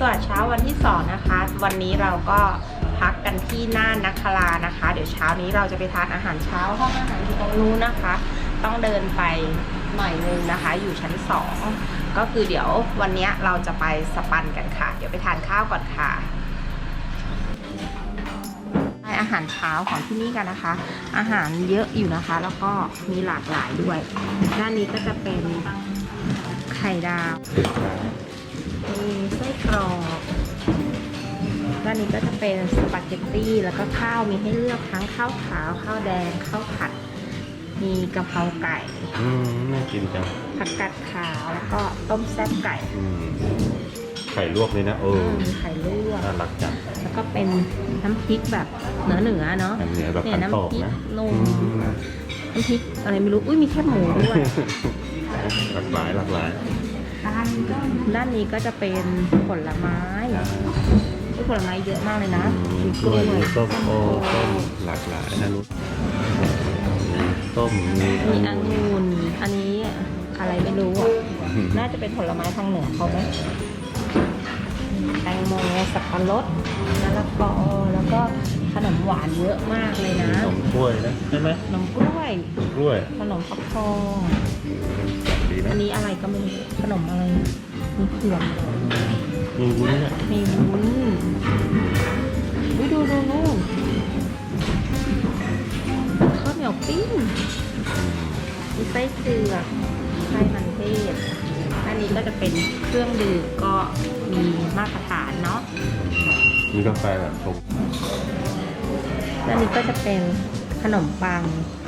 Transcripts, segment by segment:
สวัสดิ์เช้าวันที่สองนะคะ วันนี้เราก็พักกันที่น่านนักคลานะคะ เดี๋ยวเช้านี้เราจะไปทานอาหารเช้าห้องอาหารอยู่ตรงนู้นนะคะ ต้องเดินไปหน่อยนึงนะคะ อยู่ชั้นสองก็คือเดี๋ยววันนี้เราจะไปสปันกันค่ะ เดี๋ยวไปทานข้าวก่อนค่ะไปอาหารเช้าของที่นี่กันนะคะ อาหารเยอะอยู่นะคะ แล้วก็มีหลากหลายด้วย ด้านนี้ก็จะเป็นไข่ดาว มีไส้กรอกด้านนี้ก็จะเป็นสปาเกตตี้แล้วก็ข้าวมีให้เลือกทั้งข้าวขาวข้าวแดงข้าวผัด มีกะเพราไก่ อืมน่ากินจังผักกาดขาวแล้วก็ต้มแซ่บไก่อืมไข่ลวกเลยนะเออมีไข่ลวกน่ารักจัง แล้วก็เป็นน้ำพริกแบบเหนือเหนือๆเนาะอันเหนือแบบเนี่ยขันน้ำตอกพริกนะนมอืมน้ำพริกอะไรไม่รู้ อุ้ยมีแคบหมูด้วย หลากหลายหลากหลาย ด้านนี้ก็จะเป็นผลไม้อ่าอุ๊ยผลไม้เยอะมากเลยนะอืมมีกล้วยมีส้มโอส้ต้มมหลากหลายนะนุชมีส้มมีมีอองุ่นงุ่นอันนี้อะไรไม่รู้อะ น่าจะเป็นผลไม้ทางเหนือเขาไหมแตงโมสับปะรดมะละกอแล้วก็ขนมหวานเยอะมากเลยมีนะนมกล้วยนะใช่ไหมขนมกล้วยนมกล้วย ขนมฟักทองดี นะ อันนี้อะไรก็ไม่รู้ขนมอะไร มีเผือกมีวุ้นเนี่ยมีวุ้นวิดูดูนู่นข้าวเหนียวปิ้งอืมมีไส้เผือกไส้มันเทศ อันนี้ก็จะเป็นเครื่องดื่มก็มีมาตรฐานเนาะมีกาแฟแบบชงอันนี้ก็จะเป็นขนมปัง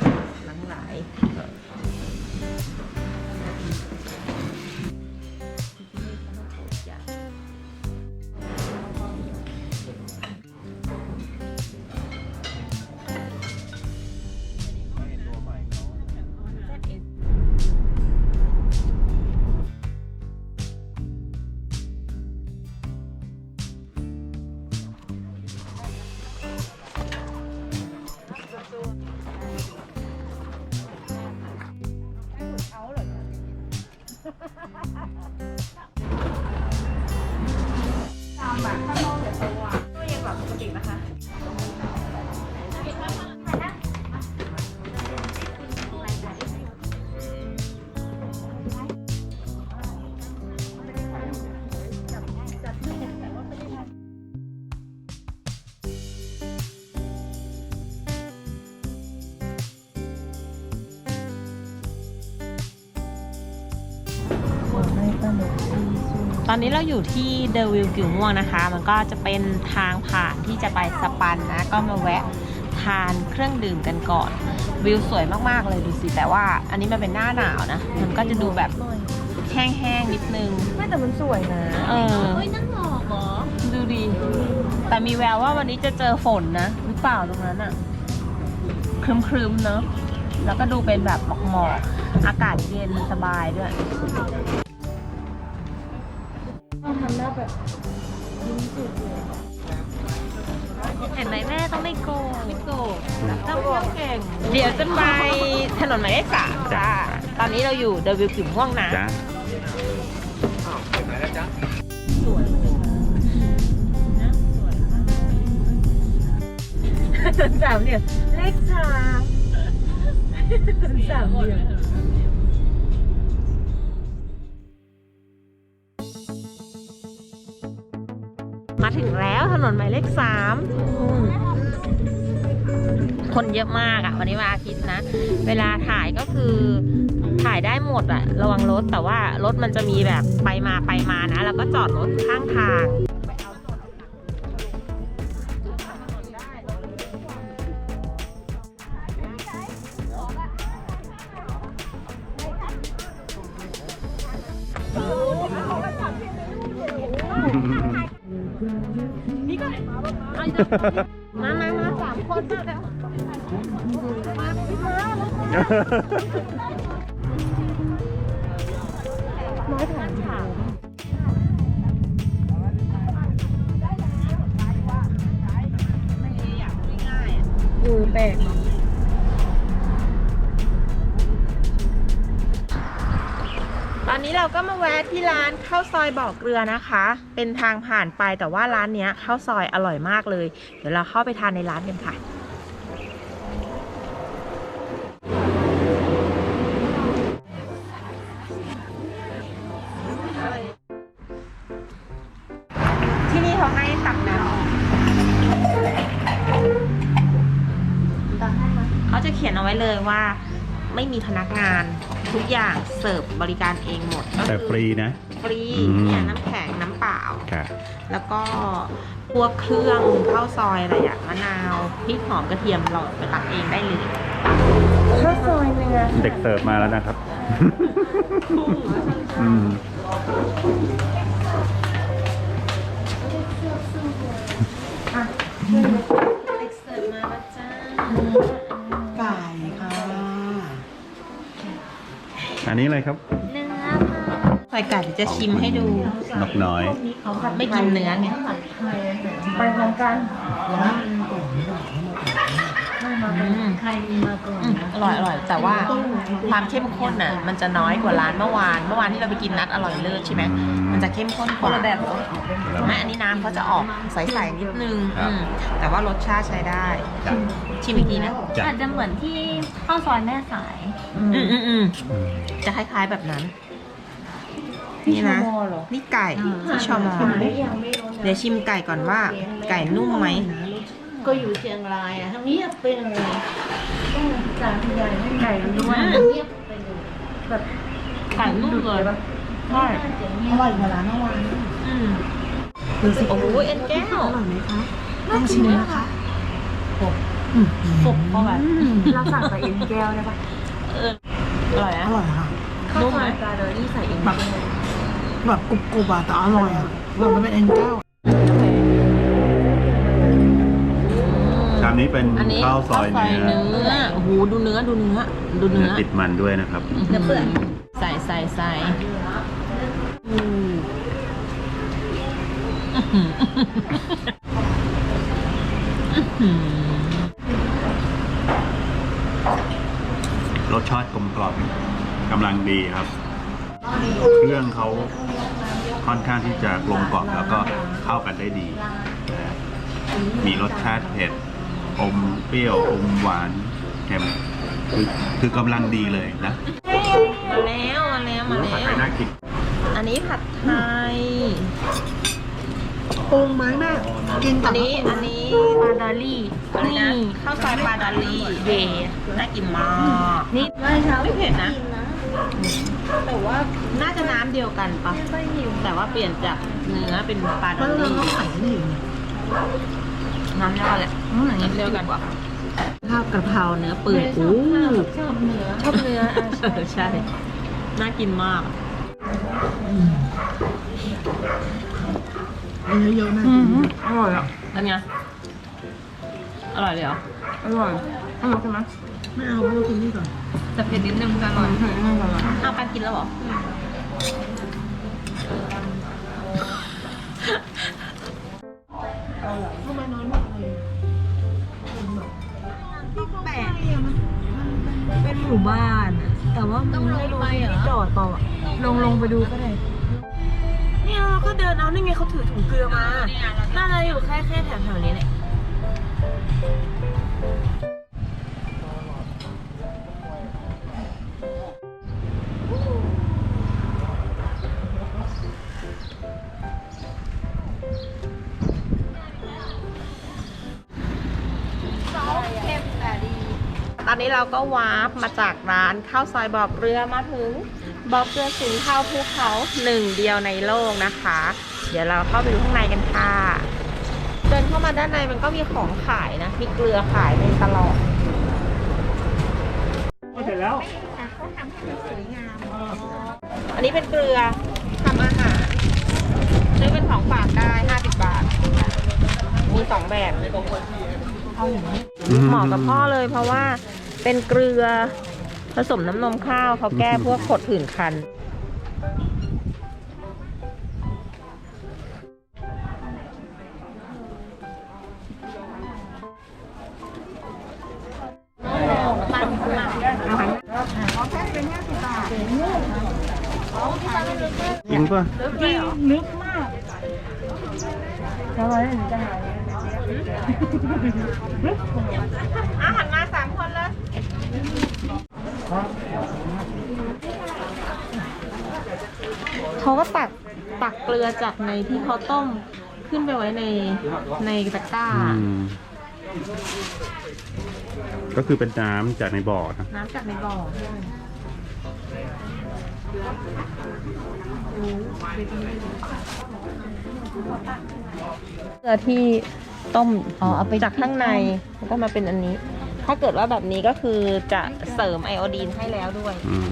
หลัง 哈哈哈哈哈那啊 อนนี้เราอยู่ที่เดอะวิวกิ่วม่วงนะคะ มันก็จะเป็นทางผ่านที่จะไปสปันนะ ก็มาแวะทานเครื่องดื่มกันก่อน วิวสวยมากๆเลยดูสิ แต่ว่าอันนี้มันเป็นหน้าหนาวนะ มันก็จะดูแบบแห้งๆนิดนึง ไม่แต่มันสวยนะ เออเฮ้ยนั่งหลอกเหรอ ดูดี แต่มีแววว่าวันนี้จะเจอฝนนะ หรือเปล่าตรงนั้นอะครึมๆเนอะแล้วก็ดูเป็นแบบหมอกๆอากาศเย็นสบายด้วยต้องทำหน้า แบบยิ้มสุดเลยเห็นไหมแม่ต้องไม่โกงไม่โกรธต้องเที่ยวเก่ง เดี๋ยวจะไปถนนหมายเลขสามจ้า ตอนนี้เราอยู่เดวิลกิ่วม่วงนะจ้าสวยนะสวยมากสามเหลี่ยมเลขสามสามเหลี่ยม นนหมายเลขสามคนเยอะมากอะวันนี้วันอาทิตย์นะ เวลาถ่ายก็คือถ่ายได้หมดอะระวังรถแต่ว่ารถมันจะมีแบบไปมาไปมานะ แล้วก็จอดรถข้างทางม มามามาสามคนมาแล้วมาพี่มาน้อยถามถามเออแปลก อนนี้เราก็มาแวะที่ร้านข้าวซอยบ่อเกลือนะคะ เป็นทางผ่านไปแต่ว่าร้านเนี้ยข้าวซอยอร่อยมากเลย เดี๋ยวเราเข้าไปทานในร้านกันค่ะ ที่นี่เขาให้ตักน้ำเขาจะเขียนเอาไว้เลยว่า ไม่มีพนักงาน ทุกอย่างเสิร์ฟบริการเองหมดก็แต่คือฟรีนะ ฟรีอืม เนี่ยน้ำแข็งน้ำเปล่า ค่ะ แล้วก็พวกเครื่องข้าวซอยอะไรอย่างมะนาวพริกหอมกระเทียมเราไปตักเองได้เลยข้าวซอยเนื้อเด็กเสิร์ฟมาแล้วนะครับ อืม นนี้อะไรครับซอยไก่เดี๋ยวจะชิมให้ดูนกน้อย ไม่กินเนื้อไงไปพร้อมกันอืมใครมีมาก่อนอืมอร่อยอร่อยแต่ว่าความเข้มข้นอะ มันจะน้อยกว่าร้านเมื่อวาน เมื่อวานที่เราไปกินนัดอร่อยเลิศใช่ไหมอืมมันจะเข้มข้นกว่าแบบเหรอแม่อันนี้น้ำเขาจะออกใสๆนิดนึงครับอืมแต่ว่ารสชาติใช้ได้จ้ะชิมอีกทีนะจ้ะอาจจะเหมือนที่ข้าวซอยแม่สาย อืมอืมอืมอืมจะคล้ายๆแบบนั้นที่นี่นะชมเหรอนี่ไก่ที่ชอมอยังไม่รู้นะเดี๋ยวชิมไก่ก่อนว่า ไก่นุ่มไหม ก็อยู่เชียงรายอะทั้งเงียบไปเลยต้องจานใหญ่ไม่มีไก่ด้วยเงียบไปเลยแบบไก่นุ่มเลยใช่น่าจะเงียบอร่อยกว่าร้านเมื่อวานอืมโอ้โหเอ็นแก้วต้องชิมนะคะฝกเข้าไปเราสั่งกับเอ็นแก้วได้ปะ เอออร่อยนะอร่อยค่ะ ข้าวซอยปลาดอรี่ใส่เอ็นแก้วแบบกรุบกรุบๆอะแต่อร่อยอะแบบมันเป็นเอ็นแก้วชามนี้เป็นอันนี้ข้าวซอยเนื้อเนื้อโอ้โหดูเนื้อดูเนื้อดูเนื้เนื้ออติดมันด้วยนะครับ เนื้อเปื่อยใส่ใส่ใส่อืมอื้อหืออื้อหือ รสชาติกลมกล่อมกำลังดีครับ เครื่องเขาค่อนข้างที่จะกลมกล่อมแล้วก็เข้ากันได้ดีนะมีรสชาติเผ็ดอมเปรี้ยวอมหวานเค็มคือคือกำลังดีเลยนะมาแล้วมาแล้วมาผัดแล้ไทยวน่ากินอันนี้ผัดไทย ปรุงไหมแม่ กินอักับนนี้อันนี้ปลาดอรี่อะไรนะข้าวซอยปลาดอลลี่เดน่ากินมากนี่ไม่เช้าไม่เผ็ดนะกินนะ แต่ว่าน่าจะน้ำเดียวกันปะแต่ว่าเปลี่ยนจากเนื้อเป็นปลาดอมันลเราลี่ต้องใส่นี่อยู่น้ำเดียวกันแหละอืมอันนี้เดียวกันกว่าข้าวกระเพราเนื้อเปื่อยชอู้อบข้าวชอบเนื้อชอบเนื้อเออใช่ น่ากินมาก เอาเยอะๆนะอร่อยอะเป็นไงอร่อยเลยเหรออร่อยอร่อยใช่ไหมไม่เอาไม่เอากินนี่ก่อนแต่เผ็ดนิดนึงจะอร่อยอ้าวการกินแล้วเหรอเป็นหมู่บ้านอะแต่ว่ามันไม่รู้ที่จอดเปล่าอะลงลงไปดูก็ได้เนี่ยเรา ก็เดินเอานี่ไงเขาถือถุงเกลือมาน่าจะอยู่แค่แค่แถวๆนี้แหละตอนนี้เราก็วาร์ปมาจากร้านข้าวซอยบอกเรือมาถึง บอกเรือสินเทาภูเขาหนึ่งเดียวในโลกนะคะ เดี๋ยวเราเข้าไปดูข้างในกันค่ะ เดินเข้ามาด้านในมันก็มีของขายนะ มีเกลือขายในตลอดเสร็จแล้วอันนี้เป็นเกลือทำอาหารซื้อเป็นของฝากได้50บาท มีสองแบบเหมาะกับพ่อเลยเพราะว่าเป็นเกลือ ผสมน้ำนมข้าวเขาแก้พวกขดผื่นคันอาหารจริงป่ะจริงลึกมากแล้วอะไรถึงจะหายอาหันมาสามคนเลย เขาก็ตักตักเกลือจากในที่เขาต้มขึ้นไปไว้ในในตะกร้า อืม ก็คือเป็นน้ำจากในบ่อนะน้ำจากในบ่อเกลือที่ต้ม อ๋อ เอาไปจากข้างในแล้วก็มาเป็นอันนี้ ถ้าเกิดว่าแบบนี้ก็คือจะเสริมไอโอดีนให้แล้วด้วยอืม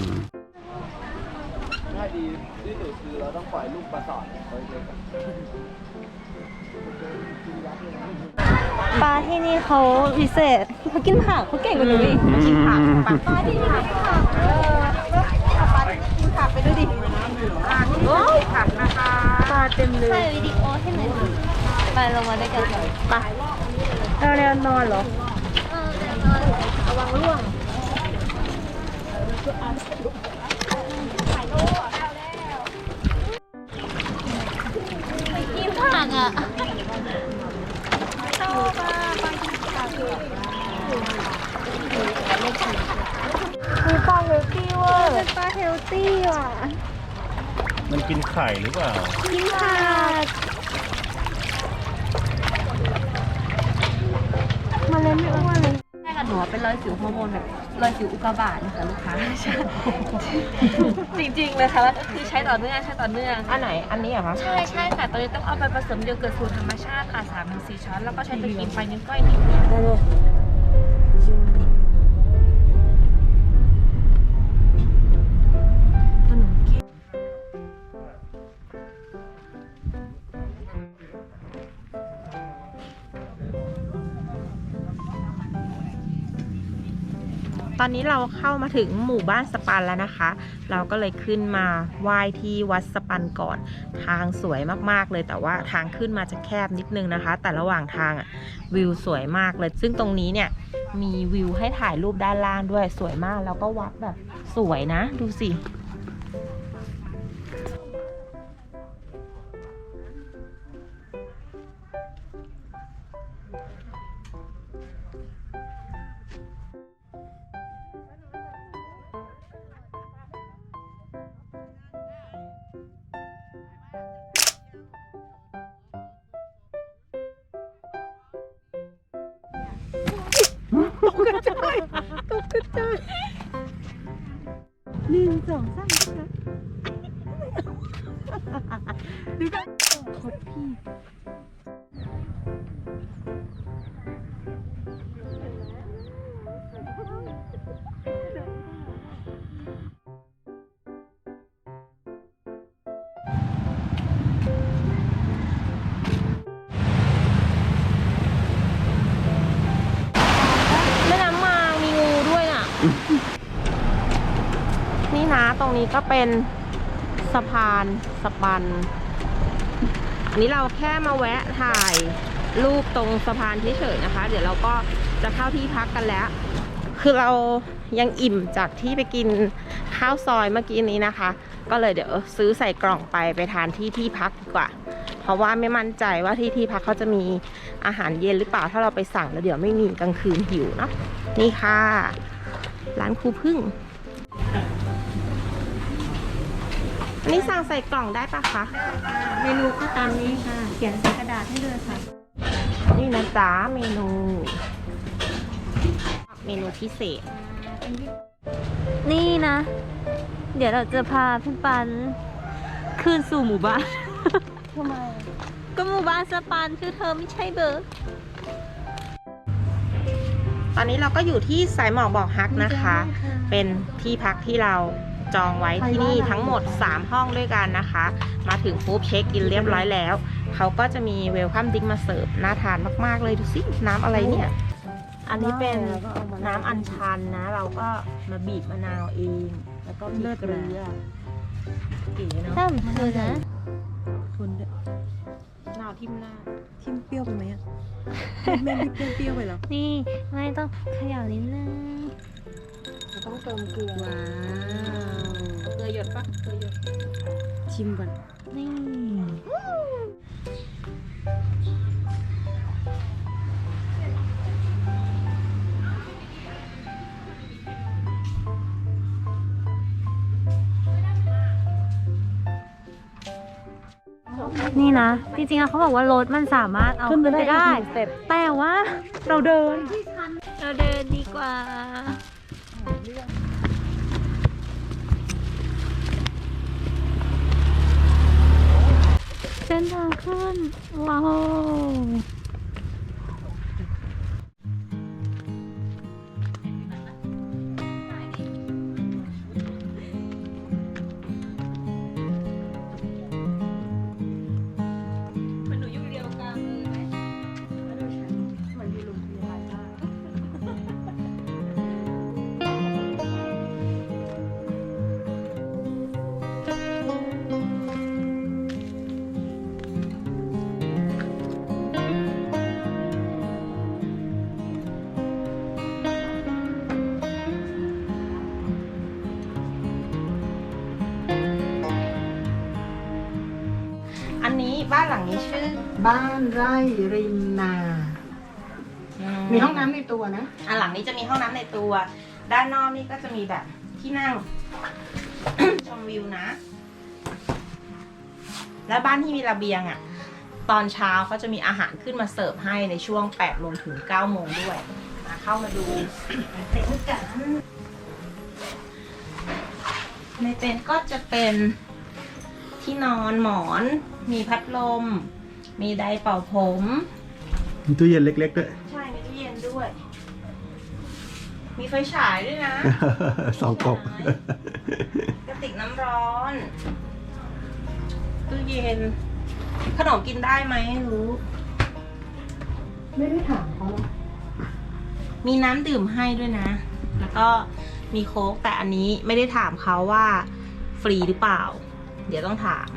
ปลาที่นี่เขาพิเศษเขากินผักเขาเก่งกว่าหนูอีกอืมกินผักปลาปลาที่ผักผักเออปลาที่กินผักไปดูดิปลาที่กินผักนะคะปลาเต็มเลยถ่ายวิดีโอให้หน่อยดิไปลงมาด้วยกันเลยไปเราแนวนอนเหรอ เออเดี๋ยวนอนระวังร่วงกินผักอะมีปลาเฮลตี้เวอร์เป็นปลาเฮลตี้ว่ะ มันกินไข่หรือเปล่า กินผักมันเลยไม่อ้วนเลย ใช่ค่ะหนูว่า เป็นรอยสิวฮอร์โมนแบบรอยสิวอุกกาบาตนะคะลูกค้าใช่จริงๆเลยค่ะแล้วคือใช้ต่อเนื่องใช้ต่อเนื่อง อันไหน อันนี้เหรอคะ ใช่ใช่ค่ะ ตอนนี้ต้องเอาไปผสมโยเกิร์ตสูตรธรรมชาติค่ะสามถึงสี่ช้อน แล้วก็ใช้ตะกินไปนิ้วก้อยนิดเดี ตอนนี้เราเข้ามาถึงหมู่บ้านสปันแล้วนะคะ เราก็เลยขึ้นมาไหว้ที่วัดสปันก่อน ทางสวยมากๆเลยแต่ว่าทางขึ้นมาจะแคบนิดนึงนะคะ แต่ระหว่างทางอะวิวสวยมากเลย ซึ่งตรงนี้เนี่ยมีวิวให้ถ่ายรูปด้านล่างด้วยสวยมาก แล้วก็วัดแบบสวยนะ ดูสิ รงนี้ก็เป็นสะพานสปันอันนี้เราแค่มาแวะถ่ายรูปตรงสะพานเฉยๆนะคะ เดี๋ยวเราก็จะเข้าที่พักกันแล้ว คือเรายังอิ่มจากที่ไปกินข้าวซอยเมื่อกี้นี้นะคะ ก็เลยเดี๋ยวซื้อใส่กล่องไปไปทานที่ที่พักดีกว่า เพราะว่าไม่มั่นใจว่าที่ที่พักเขาจะมีอาหารเย็นหรือเปล่าถ้าเราไปสั่งแล้วเดี๋ยวไม่มีกลางคืนหิวเนาะนี่ค่ะ ร้านครูพึ่ง นนี้สั่งใส่กล่องได้ปะคะ เมนูก็ตามนี้ค่ะ เขียนใส่กระดาษให้เลยค่ะ นี่นะจ๊ะเมนู เมนูพิเศษ นี่นะ เดี๋ยวเราจะพาพี่ปันคืนสู่หมู่บ้าน ทำไม ก็หมู่บ้านสปันคือเธอไม่ใช่เบอร์ตอนนี้เราก็อยู่ที่สายหมอกบอกฮักนะคะ เป็นที่พักที่เรา จองไว้ที่นี่ทั้งหมด 3 ห้องด้วยกันนะคะ มาถึงปุ๊บเช็คอินเรียบร้อยแล้ว เขาก็จะมีเวลคัมดิ้งมาเสิร์ฟน่าทานมาก ๆ เลยดูสิ น้ำอะไรเนี่ย อันนี้เป็นน้ำอัญชันนะ เราก็มาบีบมะนาวเอง แล้วก็มีเกลือเก๋เนาะถ้าเธอนะคนด้วยมะนาวทิ่มหน้าทิมเปรี้ยวไปไหมอะแม่ไม่เปรี้ยวเปรี้ยวไปเหรอนี่ไม่ต้องเขย่านิดนึง ต้องเติมเกลือว้าวเกลือหยดปะเกลือหยดชิมก่อนนี่นี่นะ จริงๆแล้วเขาบอกว่ารถมันสามารถเอาขึ้นไปได้ แต่ว่าเราเดิน เราเดินดีกว่า เส้นทางขึ้น ว้าว บ้านไร่ริมนาอืมีห้องน้ำในตัวนะ อันหลังนี้จะมีห้องน้ำในตัว ด้านนอกนี่ก็จะมีแบบที่นั่ง ชมวิวนะ แล้วบ้านที่มีระเบียงอะ่ะ ตอนเช้าเขาจะมีอาหารขึ้นมาเสิร์ฟให้ในช่วง8โมงถึง9โมงด้วยมาเข้ามาดูเต็นท์กันในเต็นท์ก็จะเป็นที่นอนหมอน มีพัดลม มีไดร์เป่าผม มีตู้เย็นเล็กๆด้วย ใช่ มีตู้เย็นด้วย มีไฟฉายด้วยนะสองกบกระติกน้ำร้อนตู้เย็น ขนมกินได้ไหมไม่รู้ ไม่ได้ถามเขาหรอกมีน้ำดื่มให้ด้วยนะ แล้วก็มีโค้กแต่อันนี้ไม่ได้ถามเขาว่าฟรีหรือเปล่า เดี๋ยวต้องถาม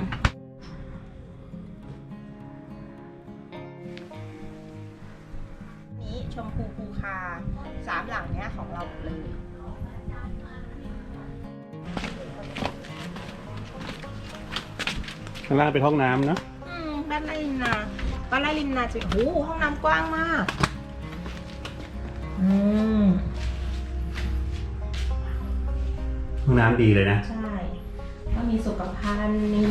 างล่างเป็นห้องน้ำเนาะอืมบ้านไร่ริมนาบ้านไร่ริมนาจะโอ้โหห้องน้ำกว้างมากอืมห้องน้ำดีเลยนะ ใช่ ก็มีสุขภัณฑ์มี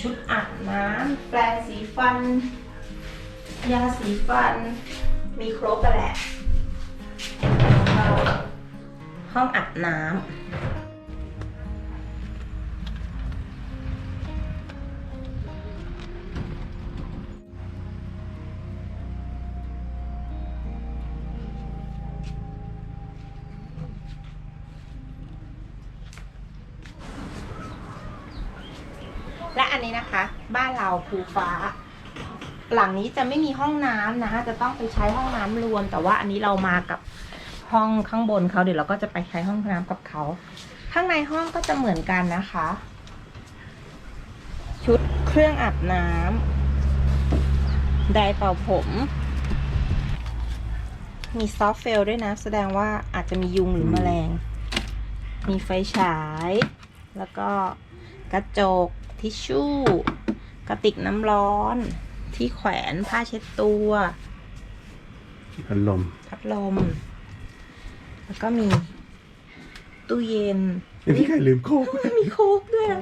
ชุดอาบน้ำแปรงสีฟัน ยาสีฟัน มีครบกันแหละแล้วก็ห้องอาบน้ำ ภูฟ้า หลังนี้จะไม่มีห้องน้ำนะจะต้องไปใช้ห้องน้ำรวม แต่ว่าอันนี้เรามากับห้องข้างบนเขาเดี๋ยวเราก็จะไปใช้ห้องน้ำกับเขา ข้างในห้องก็จะเหมือนกันนะคะ ชุดเครื่องอาบน้ำไดร์เป่าผม มีซอฟเฟลด้วยนะ แสดงว่าอาจจะมียุงหรือแมลง มีไฟฉาย แล้วก็กระจกทิชชู่ กระติกน้ำร้อนที่แขวนผ้าเช็ดตัวพัดลมพัดลม แล้วก็มีตู้เย็นไม่มีใครลืมโค้กมีโค้กด้วยอะ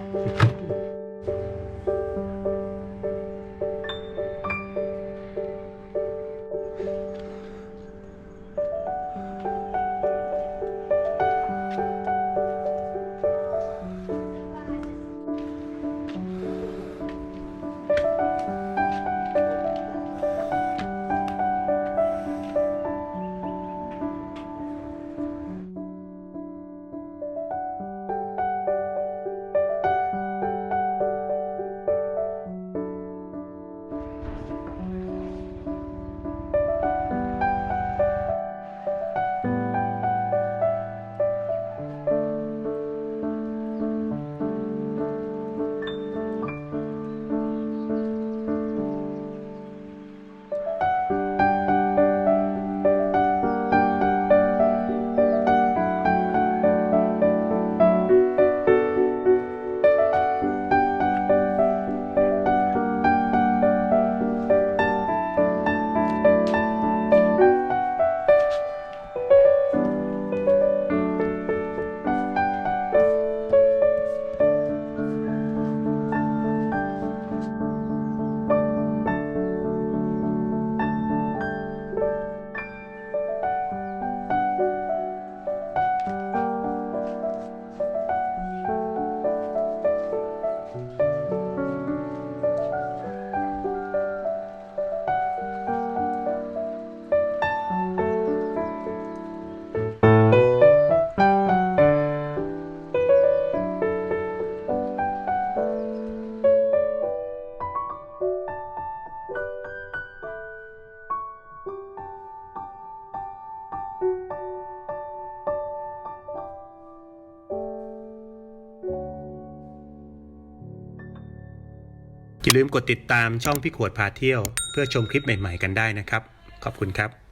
ลืมกดติดตามช่องพี่ขวดพาเที่ยว เพื่อชมคลิปใหม่ ๆ กันได้นะครับ ขอบคุณครับ